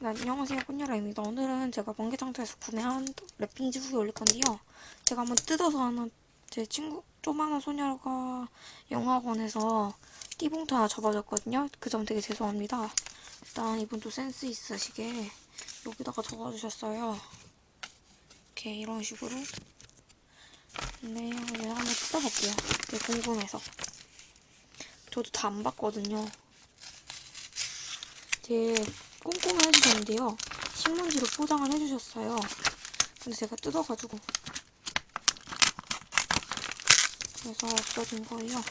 네, 안녕하세요 꽃녀라입니다. 오늘은 제가 번개장터에서 구매한 랩핑 지 후기 올릴 건데요. 제가 한번 뜯어서 하는 제 친구 조만한 소녀가 영화관에서 띠봉투 하나 접어줬거든요. 그 점 되게 죄송합니다. 일단 이분도 센스 있으시게 여기다가 적어주셨어요. 이렇게 이런 식으로. 네, 이제 한번 뜯어볼게요. 궁금해서. 저도 다 안 봤거든요. 되게 꼼꼼히 해주셨는데요. 신문지로 포장을 해주셨어요. 근데 제가 뜯어가지고 그래서 없어진 거예요.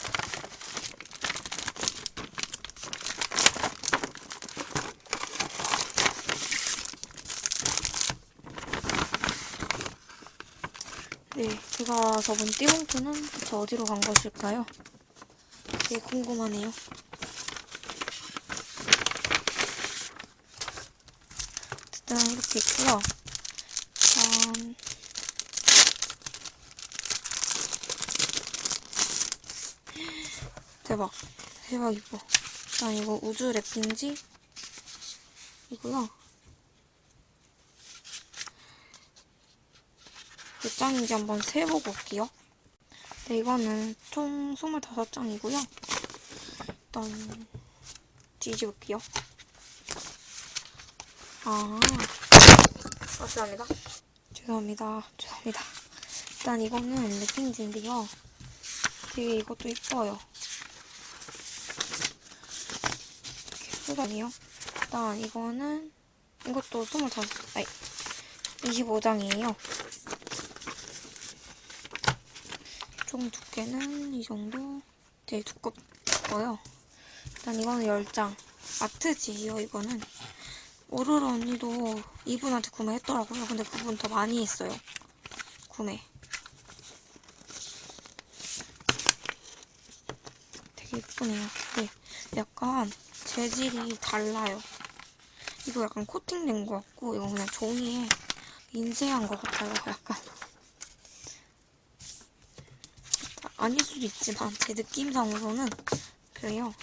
네, 제가 저번 띠봉투는 대체 어디로 간 것일까요? 되게 궁금하네요. 어쨌든 이렇게 있고요. 짠. 대박. 대박 이뻐. 일단 이거 우주 랩핑지 이고요. 몇 장인지 한번 세보고 올게요. 네, 이거는 총 25장이고요. 일단 뒤집을게요. 아, 아, 죄송합니다. 죄송합니다. 죄송합니다. 일단 이거는 랩핑지인데요. 되게 이것도 이뻐요. 이렇게 예쁘다니요. 일단 이거는 이것도 25, 아니 25장이에요. 총 두께는 이 정도 되게 두껍고요. 일단 이거는 10장. 아트지요, 이거는. 오로라 언니도 이분한테 구매했더라고요. 근데 그분 더 많이 했어요. 구매. 되게 예쁘네요. 네. 약간 재질이 달라요. 이거 약간 코팅된 것 같고, 이건 그냥 종이에 인쇄한 것 같아요. 약간. 아닐 수도 있지만, 제 느낌상으로는 그래요.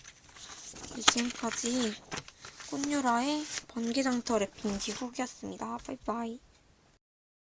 네, 지금까지 꽃유라의 번개장터 랩핑지 후기였습니다. 바이바이.